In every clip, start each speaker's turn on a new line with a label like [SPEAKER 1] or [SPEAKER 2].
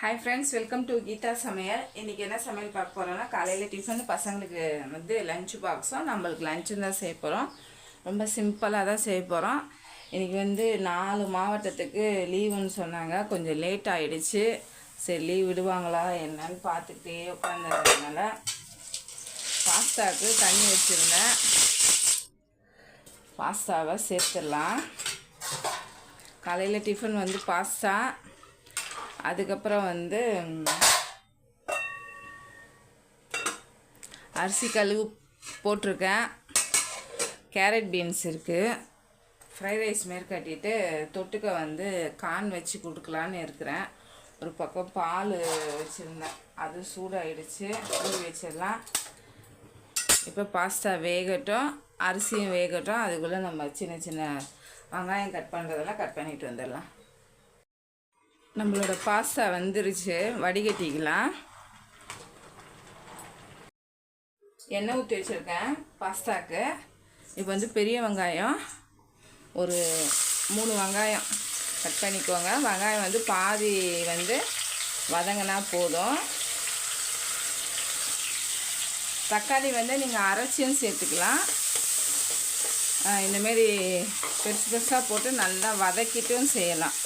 [SPEAKER 1] Hi friends welcome to Geetha சமையல் இன்றைக்கி என்ன சமையல் பார்க்க போகிறோன்னா காலையில் டிஃபன் பசங்களுக்கு வந்து லஞ்ச் பாக்ஸும் நம்மளுக்கு லஞ்சும் தான் செய்ய போகிறோம் ரொம்ப சிம்பிளாக தான் செய்ய போகிறோம் இன்றைக்கி வந்து நாலு மாவட்டத்துக்கு லீவுன்னு சொன்னாங்க. கொஞ்சம் லேட் ஆகிடுச்சு சரி லீவ் விடுவாங்களா என்னன்னு பார்த்துக்கிட்டே உட்காந்துருந்ததுனால பாஸ்தாவுக்கு தண்ணி வச்சுருந்தேன். பாஸ்தாவை சேர்த்துடலாம். காலையில் டிஃபன் வந்து பாஸ்தா. அதுக்கப்புறம் வந்து அரிசி கழுவு போட்டிருக்கேன். கேரட் பீன்ஸ் இருக்குது ஃப்ரைட் ரைஸ் மாரி கட்டிட்டு தொட்டுக்க வந்து கான் வச்சு கொடுக்கலான்னு இருக்கிறேன். ஒரு பக்கம் பால் வச்சுருந்தேன். அது சூடாயிடுச்சு. ஊறி வச்சிடலாம். இப்போ பாஸ்தா வேகட்டும். அரிசியும் வேகட்டும். அதுக்குள்ளே நம்ம சின்ன சின்ன வெங்காயம் கட் பண்ணுறதெல்லாம் கட் பண்ணிட்டு வந்துடலாம். நம்மளோட பாஸ்தா வந்துருச்சு. வடிகட்டிக்கலாம். எண்ணெய் ஊற்றி வச்சுருக்கேன் பாஸ்தாக்கு. இப்போ வந்து பெரிய வெங்காயம். ஒரு மூணு வெங்காயம் கட் பண்ணிக்கோங்க. வெங்காயம் வந்து பாதி வந்து வதங்கினா போதும். தக்காளி வந்து நீங்கள் அரைச்சியும் சேர்த்துக்கலாம். இந்தமாரி பெருசு பெருசாக போட்டு நல்லா வதக்கிட்டும் செய்யலாம்.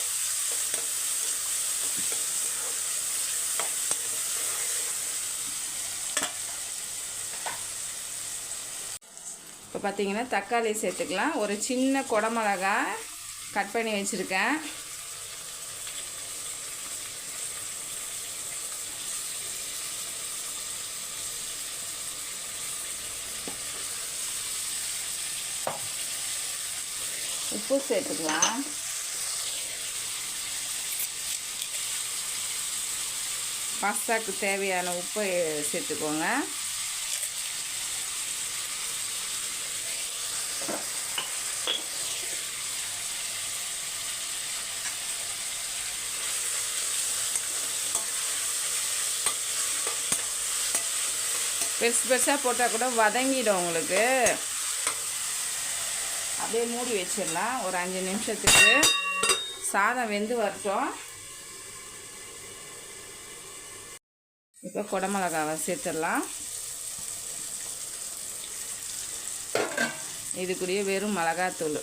[SPEAKER 1] இப்போ பார்த்தீங்கன்னா தக்காளி சேர்த்துக்கலாம். ஒரு சின்ன குடமிளகா கட் பண்ணி வச்சுருக்கேன். உப்பு சேர்த்துக்கலாம். பாஸ்தாக்கு தேவையான உப்பை சேர்த்துக்கோங்க. பெருசு பெருசாக போட்டால் கூட வதங்கிடும் உங்களுக்கு. அப்படியே மூடி வச்சிடலாம். ஒரு அஞ்சு நிமிஷத்துக்கு சாதம் வெந்து வரட்டும். இப்போ குடமிளகாவை சேர்த்துடலாம். இது வெறும் மிளகாத்தூள்.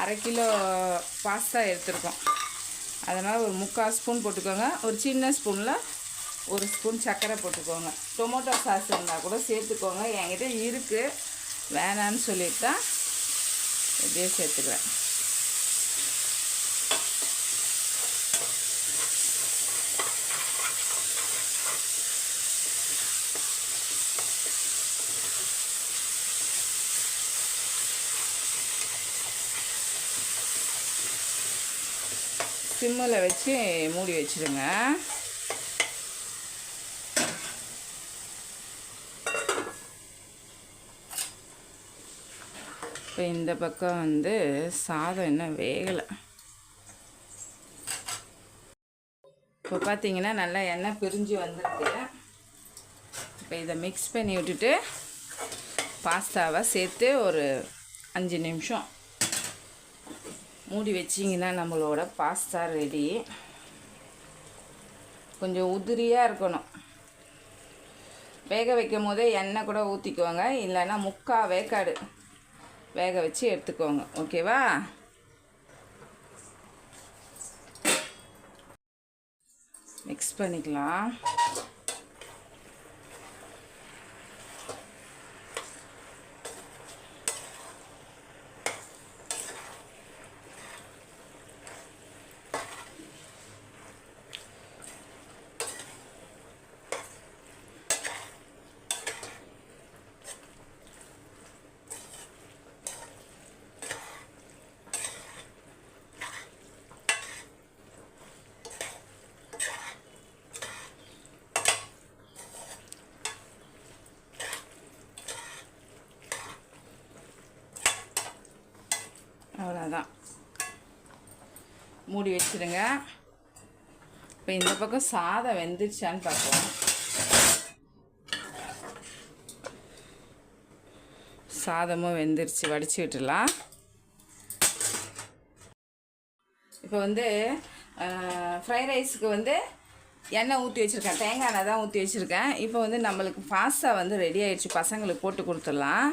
[SPEAKER 1] அரை கிலோ பாஸ்தா எடுத்துருக்கோம். அதனால் ஒரு முக்கால் ஸ்பூன் போட்டுக்கோங்க. ஒரு சின்ன ஸ்பூனில் ஒரு ஸ்பூன் சர்க்கரை போட்டுக்கோங்க. டொமேட்டோ சாஸ் இருந்தால் கூட சேர்த்துக்கோங்க. என்கிட்ட இருக்குது வேணான்னு சொல்லிட்டு தான் இப்படியே சேர்த்துக்கிறேன். சிம்மில் வச்சு மூடி வச்சுருங்க. இப்போ இந்த பக்கம் வந்து சாதம் இன்னும் வேகலை. இப்போ பார்த்தீங்கன்னா நல்லா எண்ணெய் பிரிஞ்சு வந்திருக்கு. இப்போ இதை மிக்ஸ் பண்ணி விட்டுட்டு பாஸ்தாவை சேர்த்து ஒரு அஞ்சு நிமிஷம் மூடி வச்சிங்கன்னா நம்மளோட பாஸ்தா ரெடி கொஞ்சம் உதிரியாக இருக்கணும். வேக வைக்கும் போதே எண்ணெய் கூட ஊற்றிக்குவாங்க இல்லைன்னா முக்கா வேக்காடு. வேக வச்சு எடுத்துக்கோங்க. ஓகேவா? மிக்ஸ் பண்ணிக்கலாம் அவ்வளோதான் மூடி வச்சுருங்க. இப்போ இந்த பக்கம் சாதம் வெந்துருச்சான்னு பார்ப்போம். சாதமும் வெந்துருச்சு. வடிச்சு விட்டுலாம் இப்போ வந்து ஃப்ரைட் ரைஸுக்கு வந்து எண்ணெய் ஊற்றி வச்சுருக்கேன். தேங்காய் எண்ணெய் தான் ஊற்றி வச்சுருக்கேன். இப்போ வந்து நம்மளுக்கு பாஸ்தா வந்து ரெடி ஆகிடுச்சு பசங்களுக்கு போட்டு கொடுத்துடலாம்.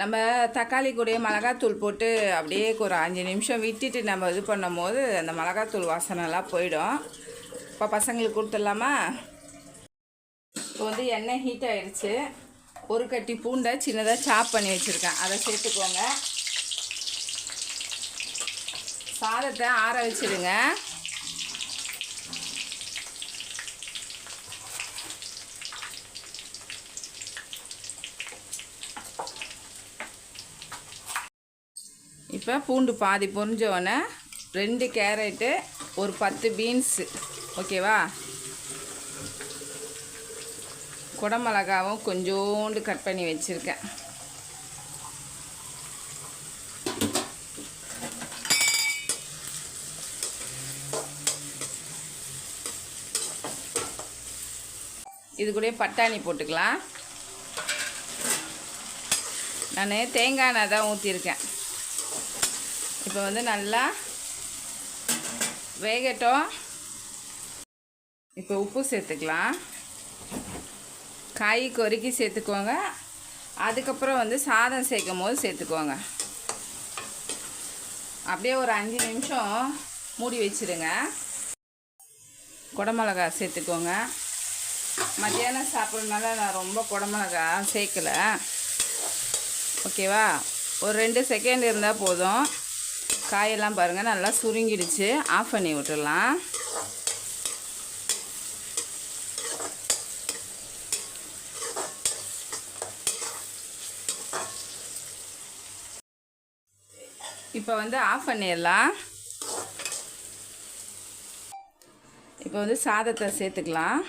[SPEAKER 1] நம்ம தக்காளி கூட மிளகாத்தூள் போட்டு அப்படியே ஒரு அஞ்சு நிமிஷம் விட்டுட்டு நம்ம இது பண்ணும் போது அந்த மிளகாத்தூள் வாசனைலாம் போயிடும். இப்போ பசங்களுக்கு கொடுத்துடலாமா? இப்போ வந்து எண்ணெய் ஹீட் ஆகிடுச்சு ஒரு கட்டி பூண்டை சின்னதாக சாப் பண்ணி வச்சுருக்கேன். அதை சேர்த்துக்கோங்க. சாதத்தை ஆற வச்சிடுங்க. இப்போ பூண்டு பாதி பொறிஞ்சோடனே ரெண்டு கேரட்டு ஒரு பத்து பீன்ஸு ஓகேவா? குடமிளகாவும் கொஞ்சோண்டு கட் பண்ணி வச்சுருக்கேன். இது கூட பட்டாணி போட்டுக்கலாம். நான் தேங்காய் எண்ணெய் தான் ஊற்றிருக்கேன் இப்போ வந்து நல்லா வேகட்டும். இப்போ உப்பு சேர்த்துக்கலாம். காய் கொறுக்கி சேர்த்துக்கோங்க. அதுக்கப்புறம் வந்து சாதம் சேர்க்கும் போது சேர்த்துக்கோங்க. அப்படியே ஒரு அஞ்சு நிமிஷம் மூடி வச்சிடுங்க குடமிளகா சேர்த்துக்கோங்க. மத்தியானம் சாப்பிட்றதுனால நான் ரொம்ப குடமிளகா சேர்க்கலை. ஓகேவா? ஒரு ரெண்டு செகண்ட் இருந்தால் போதும். காயெல்லாம் பாருங்கள் நல்லா சுருங்கிடுச்சு. ஆஃப் பண்ணி விட்டுடலாம். இப்போ வந்து ஆஃப் பண்ணிடலாம். இப்போ வந்து சாதத்தை சேர்த்துக்கலாம்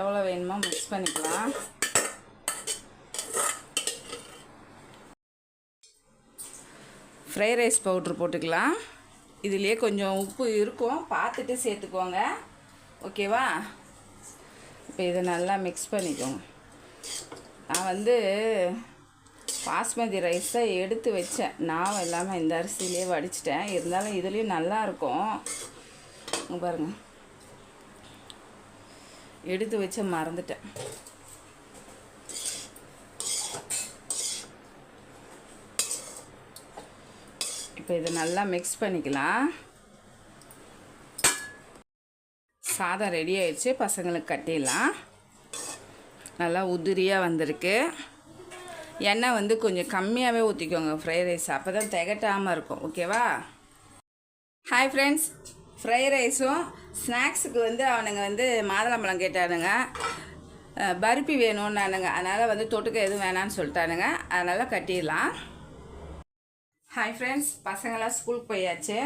[SPEAKER 1] எவ்வளோ வேணுமோ மிக்ஸ் பண்ணிக்கலாம் ஃப்ரை ரைஸ் பவுட்ரு போட்டுக்கலாம். இதுலேயே கொஞ்சம் உப்பு இருக்கும். பார்த்துட்டு சேர்த்துக்கோங்க. ஓகேவா? இப்போ இதை நல்லா மிக்ஸ் பண்ணிக்கோங்க. நான் வந்து பாஸ்மதி ரைஸை எடுத்து வச்சேன். நான் இல்லாமல் இந்த அரிசியிலே வடிச்சிட்டேன். இருந்தாலும் இதுலேயும் நல்லாயிருக்கும் பாருங்கள் எடுத்து வச்ச மறந்துட்டேன். இப்போ இதை நல்லா மிக்ஸ் பண்ணிக்கலாம். சாதம் ரெடி ஆயிடுச்சு. பசங்களுக்கு கட்டிடலாம். நல்லா உதிரியாக வந்திருக்கு. எண்ணெய் வந்து கொஞ்சம் கம்மியாகவே ஊற்றிக்கோங்க ஃப்ரைட் ரைஸ் அப்போ தான் திகட்டாமல் இருக்கும் ஓகேவா ஹாய் ஃப்ரெண்ட்ஸ் ஃப்ரைட் ரைஸும் ஸ்நாக்ஸுக்கு வந்து அவனுங்க வந்து மாதுளம்பழம் கேட்டானுங்க. பருப்பி வேணும்னானுங்க. அதனால் வந்து தொட்டுக்க எதுவும் வேணான்னு சொல்லிட்டானுங்க. அதனால் கட்டிடலாம். ஹாய் ஃப்ரெண்ட்ஸ் பசங்களாம் ஸ்கூலுக்கு போயாச்சு.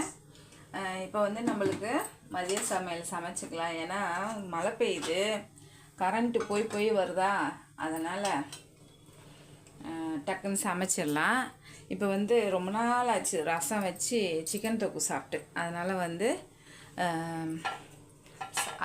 [SPEAKER 1] இப்போ வந்து நம்மளுக்கு மதிய சமையல் சமைச்சிக்கலாம். ஏன்னா மழை பெய்யுது. கரண்ட்டு போய் போய் வருதா? அதனால் டக்குன்னு சமைச்சிடலாம். இப்போ வந்து ரொம்ப நாள் ஆச்சு ரசம் வச்சு சிக்கன் தொக்கு சாப்பிட்டு. அதனால் வந்து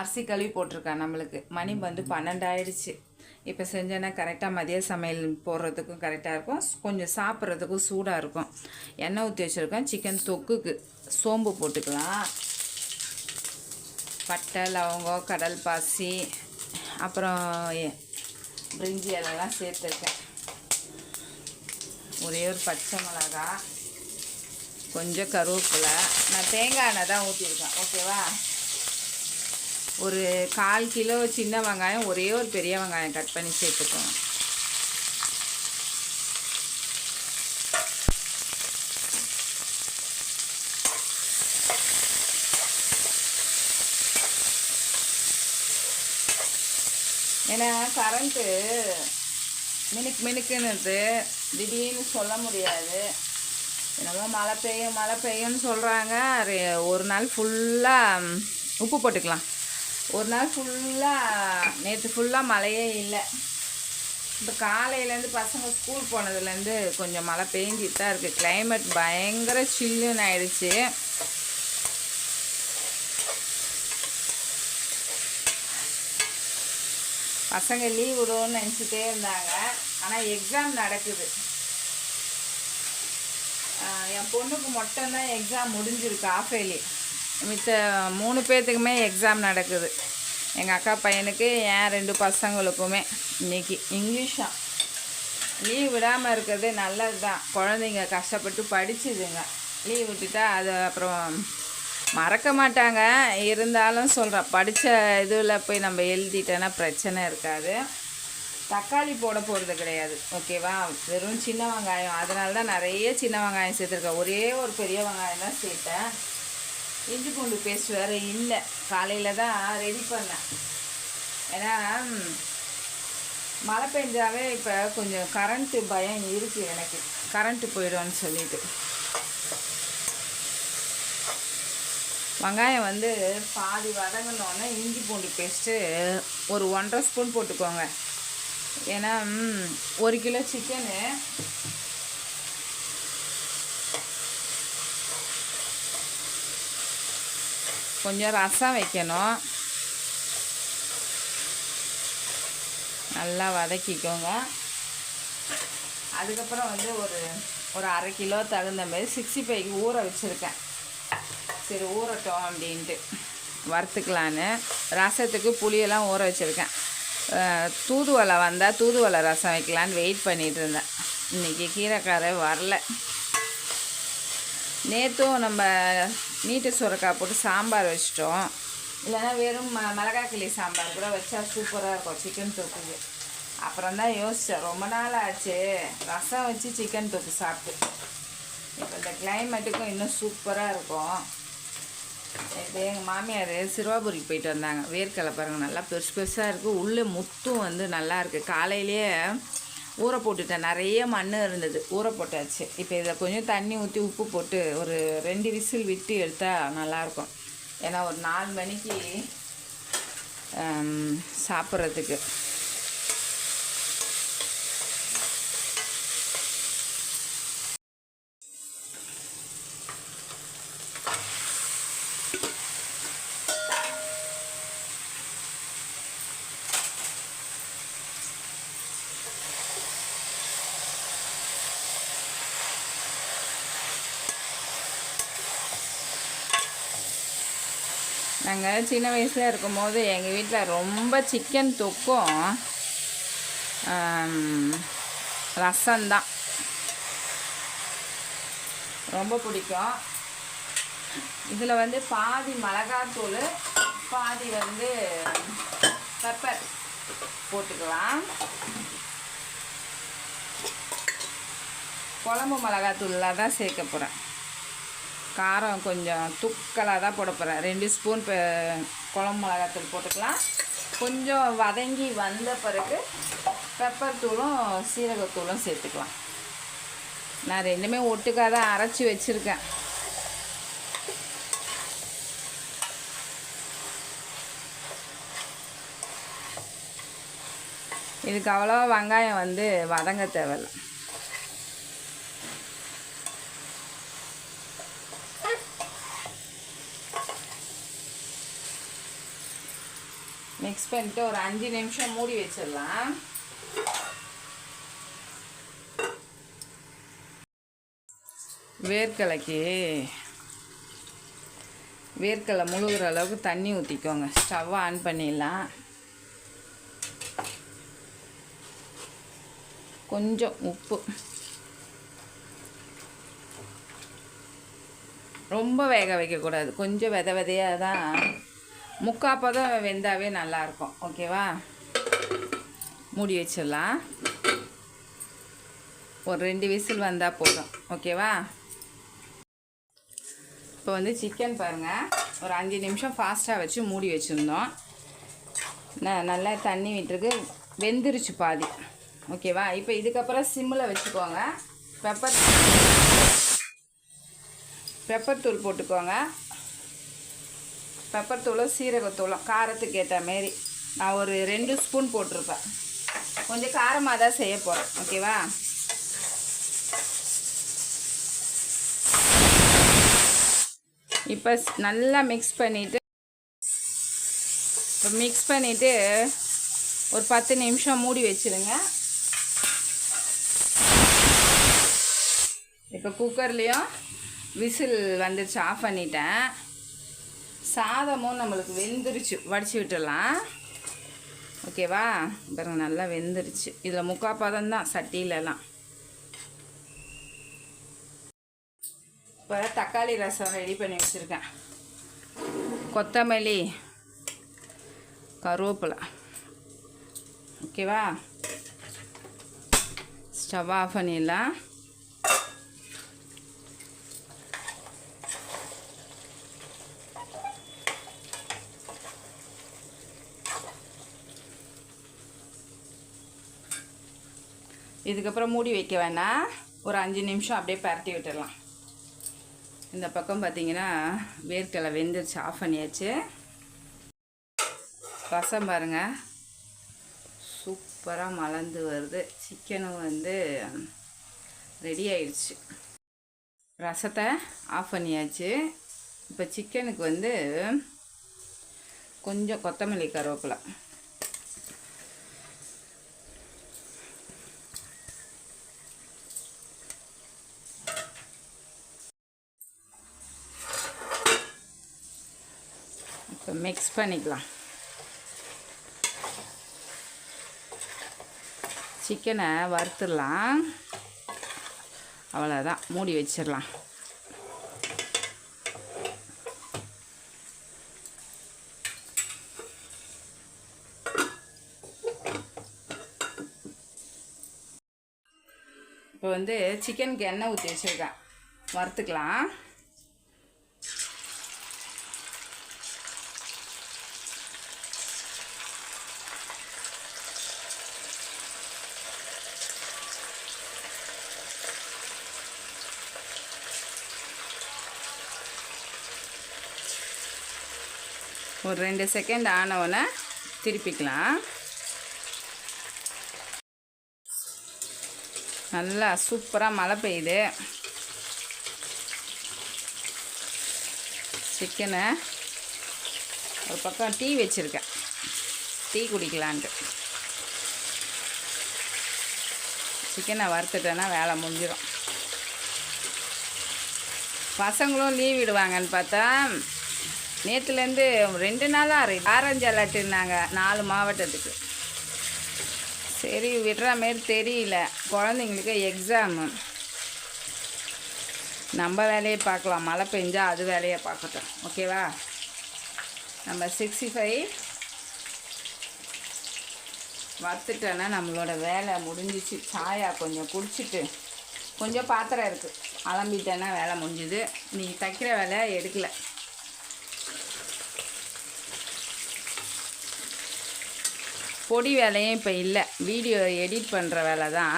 [SPEAKER 1] அரிசி கழுவி போட்டிருக்கேன் நம்மளுக்கு. மணி வந்து பன்னெண்டாயிடுச்சு. இப்போ செஞ்சேன்னா கரெக்டாக மதிய சமையல் போடுறதுக்கும் கரெக்டாக இருக்கும். கொஞ்சம் சாப்பிட்றதுக்கும் சூடாக இருக்கும். எண்ணெய் ஊற்றி வச்சுருக்கேன். சிக்கன் தொக்குக்கு சோம்பு போட்டுக்கலாம். பட்டை லவங்கம் கடல் பாசி அப்புறம் எ- பிரிஞ்சி அதெல்லாம் சேர்த்துருக்கேன். ஒரே ஒரு பச்சை மிளகா கொஞ்சம் கருவேப்பிலை. நான் தேங்காய் எண்ணெய் தான் ஊற்றிருக்கேன் ஓகேவா ஒரு கால் கிலோ சின்ன வெங்காயம் ஒரே ஒரு பெரிய வெங்காயம் கட் பண்ணி சேர்த்துக்கோங்க. ஏன்னா கரண்ட்டு மினுக்கு மினுக்குன்னுது. திடீர்னு சொல்ல முடியாது. என்னமோ மழை பெய்யும் மழை பெய்யும்னு சொல்கிறாங்க ஒரு நாள் ஃபுல்லாக உப்பு போட்டுக்கலாம். ஒரு நாள் ஃபுல்லாக நேற்று ஃபுல்லாக மழையே இல்லை. இப்போ காலையிலேருந்து பசங்க ஸ்கூல் போனதுலேருந்து கொஞ்சம் மழை பெஞ்சிட்டு தான் இருக்குது கிளைமேட் பயங்கர சில்லுன்னு ஆயிடுச்சு. பசங்க லீவ் விடுவோன்னு நினச்சிட்டே இருந்தாங்க. ஆனால் எக்ஸாம் நடக்குது. என் பொண்ணுக்கு மட்டும்தான் எக்ஸாம் முடிஞ்சிருக்கு ஆஃப் இயர்லி மித்த மூணு பேர்த்துக்குமே எக்ஸாம் நடக்குது. எங்கள் அக்கா பையனுக்கு என் ரெண்டு பசங்களுக்குமே. இன்னைக்கு இங்கிலீஷா. லீவ் விடாமல் இருக்கிறது நல்லது தான் குழந்தைங்க கஷ்டப்பட்டு படிச்சுதுங்க. லீவ் விட்டுட்டா அது அப்புறம் மறக்க மாட்டாங்க. இருந்தாலும் சொல்கிறேன் படித்த இதில் போய் நம்ம எழுதிட்டேன்னா பிரச்சனை இருக்காது. தக்காளி போட போகிறது கிடையாது. ஓகேவா? வெறும் சின்ன வெங்காயம். அதனால தான் நிறைய சின்ன வெங்காயம் சேர்த்துருக்கேன். ஒரே ஒரு பெரிய வெங்காயம் தான் சேர்த்தேன். இஞ்சி பூண்டு பேஸ்ட் வேறு இல்லை. காலையில் தான் ரெடி பண்ணேன். ஏன்னா மழை பெஞ்சாவே இப்போ கொஞ்சம் கரண்ட்டு பயம் இருக்குது எனக்கு. கரண்ட்டு போயிடும்னு சொல்லிட்டு. வெங்காயம் வந்து பாதி வதங்கினோன்னே இஞ்சி பூண்டு பேஸ்ட்டு ஒரு ஒன்றரை ஸ்பூன் போட்டுக்கோங்க. ஏன்னா ஒரு கிலோ சிக்கனு கொஞ்சம் ரசம் வைக்கணும் நல்லா வதக்கிக்கோங்க அதுக்கப்புறம் வந்து ஒரு ஒரு அரை கிலோ தகுந்த மாதிரி சிக்ஸ்டி ஃபைவ்க்கு ஊற வச்சுருக்கேன் சரி ஊறட்டும் அப்படின்ட்டு வறுத்துக்கலான்னு ரசத்துக்கு புளியெல்லாம் ஊற வச்சுருக்கேன் தூதுவலை வந்தால் தூதுவளை ரசம் வைக்கலான்னு வெயிட் பண்ணிகிட்டு இருந்தேன் இன்றைக்கி கீரைக்காரை வரல நேற்றும் நம்ம நீட்டு சுரக்காய் போட்டு சாம்பார் வச்சிட்டோம். இல்லைன்னா வெறும் ம மிளகாய் கிளி சாம்பார் கூட வச்சா சூப்பராக இருக்கும் சிக்கன் தொக்குக்கு அப்புறம் தான் யோசித்தேன் ரொம்ப நாள் ஆச்சு. ரசம் வச்சு சிக்கன் தொக்கு சாப்பிட்டு. இப்போ இந்த கிளைமேட்டுக்கும் இன்னும் சூப்பராக இருக்கும். இப்போ எங்கள் மாமியார் சிறுவாபுரிக்கு போயிட்டு வந்தாங்க. வேர்க்கடலை பாருங்கள் நல்லா பெருசு பெருசாக இருக்குது உள்ளே முத்தும் வந்து நல்லா இருக்குது காலையிலேயே ஊற போட்டுட்டேன். நிறைய மண் இருந்தது. ஊற போட்டாச்சு. இப்போ இதில் கொஞ்சம் தண்ணி ஊற்றி உப்பு போட்டு ஒரு ரெண்டு விசில் விட்டு எடுத்தால் நல்லாயிருக்கும். ஏன்னா ஒரு நாலு மணிக்கு சாப்பிட்றதுக்கு. நாங்கள் சின்ன வயசில் இருக்கும்போது எங்கள் வீட்டில் ரொம்ப சிக்கன் தொக்கும். ரசந்தான் ரசம்தான். ரொம்ப பிடிக்கும். இதில் வந்து பாதி மிளகாத்தூள் பாதி வந்து பெப்பர் போட்டுக்கலாம். குழம்பு மிளகாத்தூளில் தான் சேர்க்க போகிறேன் காரம் கொஞ்சம் துக்கலாக தான் போட போகிறேன் ரெண்டு ஸ்பூன் இப்போ குழம்பு மிளகாத்தூள் போட்டுக்கலாம். கொஞ்சம் வதங்கி வந்த பிறகு பெப்பர் தூளும் சீரகத்தூளும் சேர்த்துக்கலாம். நான் ரெண்டுமே ஒட்டுக்காக தான் அரைச்சி வச்சுருக்கேன். இதுக்கு அவ்வளோவா வெங்காயம் வந்து வதங்க தேவையில்ல. மிக்ஸ் பண்ணிட்டு ஒரு அஞ்சு நிமிஷம் மூடி வச்சிடலாம். வேர்க்கலைக்கு வேர்க்கலை முழுகிற அளவுக்கு தண்ணி ஊற்றிக்கோங்க ஸ்டவ்வை ஆன் பண்ணிடலாம். கொஞ்சம் உப்பு. ரொம்ப வேக வைக்கக்கூடாது. கொஞ்சம் வித விதையாக தான் முக்கால் பதம் வெந்தாவே நல்லாயிருக்கும். ஓகேவா? மூடி வச்சிடலாம். ஒரு ரெண்டு விசில் வந்தால் போதும். ஓகேவா? இப்போ வந்து சிக்கன் பாருங்கள் ஒரு அஞ்சு நிமிஷம் ஃபாஸ்ட்டாக வச்சு மூடி வச்சுருந்தோம். ந நல்லா தண்ணி விட்டுருக்கு. வெந்துருச்சு பாதி. ஓகேவா? இப்போ இதுக்கப்புறம் சிம்மில் வச்சுக்கோங்க. பெப்பர் பெப்பர் தூள் போட்டுக்கோங்க. பெப்பர் தூளும் சீரகத்தூளும் காரத்துக்கு ஏற்ற மாரி. நான் ஒரு ரெண்டு ஸ்பூன் போட்டிருப்பேன். கொஞ்சம் காரமாக தான் செய்ய போகிறேன் ஓகேவா இப்போ நல்லா மிக்ஸ் பண்ணிவிட்டு இப்போ மிக்ஸ் பண்ணிவிட்டு ஒரு பத்து நிமிஷம் மூடி வச்சிருங்க. இப்போ குக்கர்லேயும் விசில் வந்துருச்சு. ஆஃப் பண்ணிட்டேன். சாதமும் நம்மளுக்கு வெந்துருச்சு. வடிச்சு விட்டுடலாம். ஓகேவா? பாருங்க நல்லா வெந்துருச்சு. இதில் முக்கால் பதம் தான் சட்டியிலலாம். இப்போ தக்காளி ரசம் ரெடி பண்ணி வச்சுருக்கேன். கொத்தமல்லி கருவேப்பிலை. ஓகேவா? ஸ்டவ் ஆஃப் பண்ணிடலாம். இதுக்கப்புறம் மூடி வைக்க வேணாம். ஒரு அஞ்சு நிமிஷம் அப்படியே பரட்டி விட்டுடலாம். இந்த பக்கம் பார்த்தீங்கன்னா வேர்க்கடலை வெந்துருச்சு. ஆஃப் பண்ணியாச்சு. ரசம் பாருங்கள் சூப்பராக மலர்ந்து வருது. சிக்கனும் வந்து ரெடி ஆயிடுச்சு. ரசத்தை ஆஃப் பண்ணியாச்சு. இப்போ சிக்கனுக்கு வந்து கொஞ்சம் கொத்தமல்லி கருவேப்பிலை இப்போ மிக்ஸ் பண்ணிக்கலாம். சிக்கனை வறுத்துடலாம். அவ்வளோதான் மூடி வச்சிடலாம். இப்போ வந்து சிக்கனுக்கு எண்ணெய் ஊற்றி வச்சுருக்கேன். வறுத்துக்கலாம். ஒரு ரெண்டு செகண்ட் ஆனவுடனே திருப்பிக்கலாம். நல்லா சூப்பராக மழை பெய்யுது. சிக்கனை ஒரு பக்கம் டீ வச்சுருக்கேன். டீ குடிக்கலான்ட்டு. சிக்கனை வறுத்துட்டேன்னா வேலை முடிஞ்சிடும் பசங்களும் லீவ் விடுவாங்கன்னு பார்த்தா நேற்றுலேருந்து ரெண்டு நாளாக ஆரஞ்சு அலர்ட்டுனாங்க நாலு மாவட்டத்துக்கு. சரி விடுற மாரி தெரியல. குழந்தைங்களுக்கு எக்ஸாமு நம்ம வேலையை பார்க்கலாம். மழை பெஞ்சால் அது வேலையை பார்க்கட்டும். ஓகேவா நம்ம சிக்ஸ்டி ஃபைவ் வறுத்துட்டோன்னா நம்மளோட வேலை முடிஞ்சிச்சு. சாயா கொஞ்சம் குடிச்சிட்டு கொஞ்சம் பாத்திரம் இருக்குது அலம்பிட்டேன்னா வேலை முடிஞ்சுது. நீ தைக்கிற வேலை எடுக்கலை. பொடி வேலையும் இப்போ இல்லை. வீடியோ எடிட் பண்ணுற வேலை தான்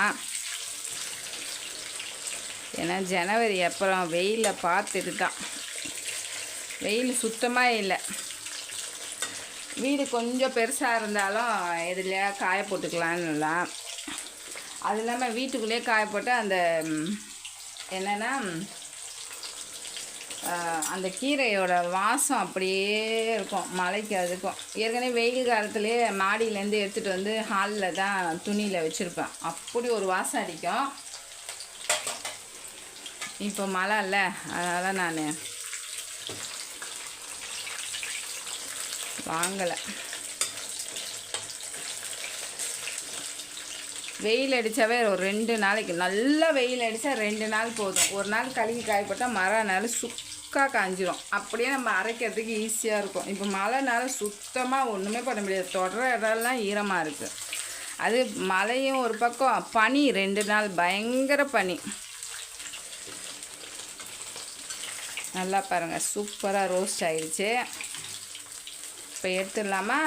[SPEAKER 1] ஏன்னா ஜனவரி அப்புறம் வெயிலில் பார்த்துட்டு தான் வெயில் சுத்தமாக இல்லை. வீடு கொஞ்சம் பெருசாக இருந்தாலும் எதுலையா காய போட்டுக்கலான்னுலாம் அது இல்லாமல் வீட்டுக்குள்ளேயே காய போட்டு அந்த என்னென்னா அந்த கீரையோட வாசம் அப்படியே இருக்கும் மழைக்கு அதுக்கும். ஏற்கனவே வெயில் காலத்துலேயே மாடியிலேருந்து எடுத்துகிட்டு வந்து ஹாலில் தான் துணியில் வச்சுருப்பேன். அப்படி ஒரு வாசம் அடிக்கும். இப்போ மழை இல்லை அதனால் நான் வாங்கலை. வெயில் அடித்தாவே ஒரு ரெண்டு நாளைக்கு நல்லா வெயில் அடித்தா ரெண்டு நாள் போதும். ஒரு நாள் கழுவி காயப்பட்டால் மரம் நாள் சுக்காக காஞ்சிரும். அப்படியே நம்ம அரைக்கிறதுக்கு ஈஸியாக இருக்கும். இப்போ மழைனால சுத்தமாக ஒன்றுமே பண்ண முடியாது. தொடர இடம்லாம் ஈரமாக இருக்குது அது மழையும் ஒரு பக்கம் பனி ரெண்டு நாள் பயங்கர பனி. நல்லா பாருங்கள் சூப்பராக ரோஸ்ட் ஆயிடுச்சு இப்போ எடுத்துடலாமா?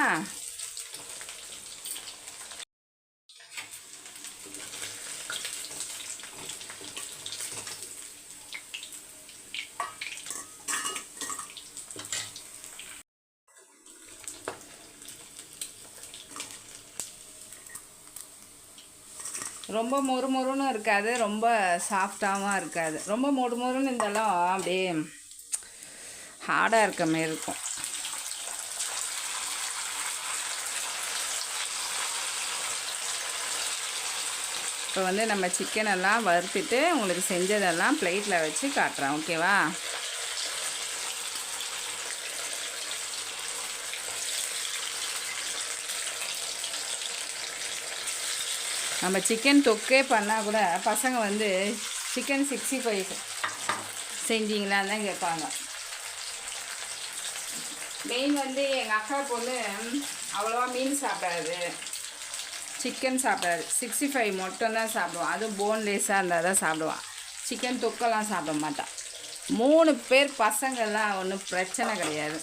[SPEAKER 1] ரொம்ப மொறு மொறுன்னு இருக்காது ரொம்ப சாஃப்டாகவும் இருக்காது. ரொம்ப மொறு மொறுன்னு இதெல்லாம் அப்படியே ஹார்டாக இருக்க மாரி இருக்கும். இப்போ வந்து நம்ம சிக்கனெல்லாம் வறுத்துட்டு உங்களுக்கு செஞ்சதெல்லாம் பிளேட்டில் வச்சு காட்டுறேன் ஓகேவா நம்ம சிக்கன் தொக்கே பண்ணால் கூட பசங்க வந்து சிக்கன் சிக்ஸ்டி ஃபைவ் செஞ்சீங்களான்னு தான் கேட்பாங்க. மெயின் வந்து எங்கள் அக்கா பொண்ணு அவ்வளோவா மீன் சாப்பிடாது. சிக்கன் சாப்பிடாது. சிக்ஸ்டி ஃபைவ் மட்டும்தான் சாப்பிடுவான் அதுவும் போன்லெஸ்ஸாக இருந்தால் தான் சாப்பிடுவான் சிக்கன் தொக்கெல்லாம் சாப்பிட மாட்டான் மூணு பேர் பசங்கள்லாம் ஒன்றும் பிரச்சனை கிடையாது.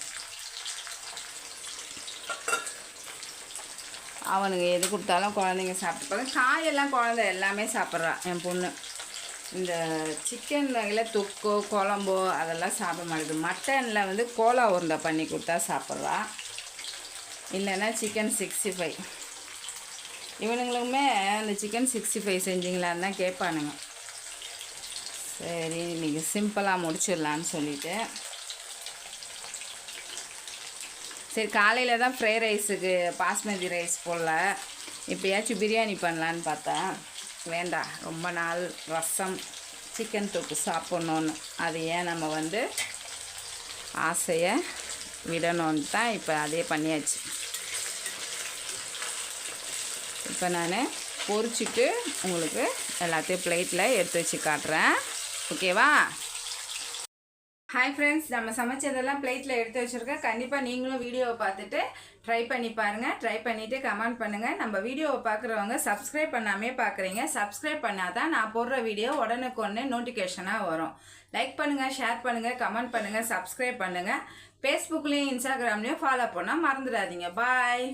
[SPEAKER 1] அவனுங்க எது கொடுத்தாலும் குழந்தைங்க சாப்பிட்டுப்பாங்க. காயெல்லாம் குழந்தை எல்லாமே சாப்பிட்றான் என் பொண்ணு. இந்த சிக்கன் வகையில் தொக்கோ குழம்போ அதெல்லாம் சாப்பிட மாட்டேது மட்டனில் வந்து கோலா உருண்டை பண்ணி கொடுத்தா சாப்பிட்றா. இல்லைன்னா சிக்கன் சிக்ஸ்டி ஃபைவ் இவனுங்களுக்குமே அந்த சிக்கன் சிக்ஸ்டி ஃபைவ் செஞ்சிங்களான்னு தான் கேட்பானுங்க. சரி இன்றைக்கி சிம்பிளாக முடிச்சிடலான்னு சொல்லிவிட்டு சரி காலையில் தான் ஃப்ரைட் ரைஸுக்கு பாஸ்மதி ரைஸ் போடல. இப்போயாச்சும் பிரியாணி பண்ணலான்னு பார்த்தேன் வேண்டாம் ரொம்ப நாள் ரசம் சிக்கன் தொக்கு சாப்பிட்ணுன்னு அது ஏன் நம்ம வந்து ஆசையை விடணும்னு தான் இப்போ அதே பண்ணியாச்சு. இப்போ நான் பொறிச்சிட்டு உங்களுக்கு எல்லாத்தையும் பிளேட்டில் எடுத்து வச்சு காட்டுறேன். ஓகேவா ஹாய் ஃப்ரெண்ட்ஸ் நம்ம சமைச்சதெல்லாம் பிளேட்டில் எடுத்து வச்சுருக்கேன். கண்டிப்பாக நீங்களும் வீடியோவை பார்த்துட்டு ட்ரை பண்ணி பாருங்கள் ட்ரை பண்ணிவிட்டு கமெண்ட் பண்ணுங்கள் நம்ம வீடியோவை பார்க்குறவங்க சப்ஸ்கிரைப் பண்ணாமே பார்க்குறீங்க. சப்ஸ்கிரைப் பண்ணால் தான் நான் போடுற வீடியோ உடனுக்கு ஒன்று நோட்டிஃபிகேஷனாக வரும். லைக் பண்ணுங்கள் ஷேர் பண்ணுங்கள் கமெண்ட் பண்ணுங்கள் சப்ஸ்கிரைப் பண்ணுங்கள் ஃபேஸ்புக்லேயும் இன்ஸ்டாகிராம்லேயும் ஃபாலோ பண்ணால் மறந்துடாதீங்க. பாய்